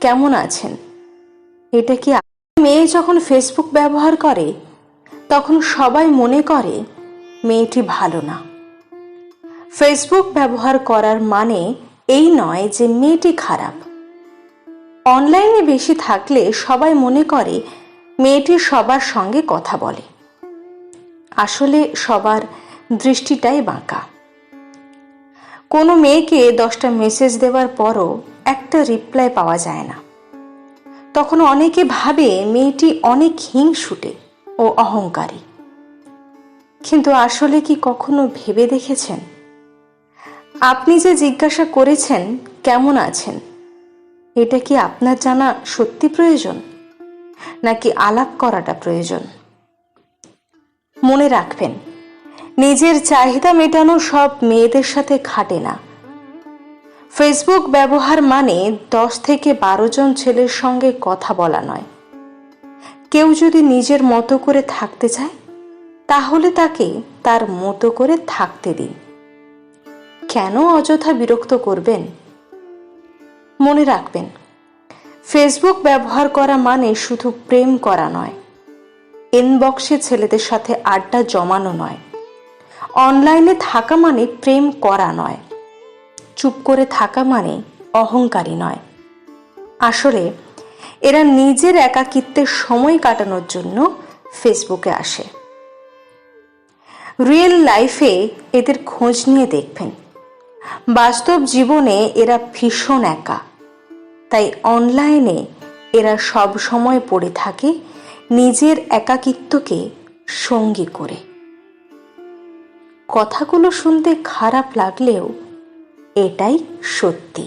কেমন আছেন? এটা কি মেয়ে যখন ফেসবুক ব্যবহার করে, তখন সবাই মনে করে মেয়েটি ভালো না। ফেসবুক ব্যবহার করার মানে এই নয় যে মেয়েটি খারাপ। অনলাইনে বেশি থাকলে সবাই মনে করে মেয়েটি সবার সঙ্গে কথা বলে। আসলে সবার দৃষ্টিটাই বাঁকা। কোনো মেয়েকে দশটা মেসেজ দেওয়ার পরও একটা রিপ্লাই পাওয়া যায় না। তখন অনেকে ভাবে মেয়েটি অনেক হিংসুটে ও অহংকারী। কিন্তু আসলে কি কখনো ভেবে দেখেছেন? আপনি যে জিজ্ঞাসা করেছেন, কেমন আছেন? এটা কি আপনার জানা সত্যি প্রয়োজন? নাকি আলাপ করাটা প্রয়োজন? মনে রাখবেন, নিজের চাহিদা মেটানো সব মেয়েদের সাথে খাটে না। ফেসবুক ব্যবহার মানে দশ থেকে বারো জন ছেলের সঙ্গে কথা বলা নয়। কেউ যদি নিজের মতো করে থাকতে চায়, তাহলে তাকে তার মতো করে থাকতে দিন। কেন অযথা বিরক্ত করবেন? মনে রাখবেন, ফেসবুক ব্যবহার করা মানে শুধু প্রেম করা নয়। ইনবক্সে ছেলেদের সাথে আড্ডা জমানো নয়। অনলাইনে থাকা মানে প্রেম করা নয়। চুপ করে থাকা মানে অহংকারী নয়। আসলে এরা নিজের একাকিত্বের সময় কাটানোর জন্য ফেসবুকে আসে। রিয়েল লাইফে এদের খোঁজ নিয়ে দেখবেন। বাস্তব জীবনে এরা ভীষণ একা। তাই অনলাইনে এরা সব সময় পড়ে থাকে নিজের একাকিত্বকে সঙ্গী করে। কথাগুলো শুনতে খারাপ লাগলেও এটাই সত্যি।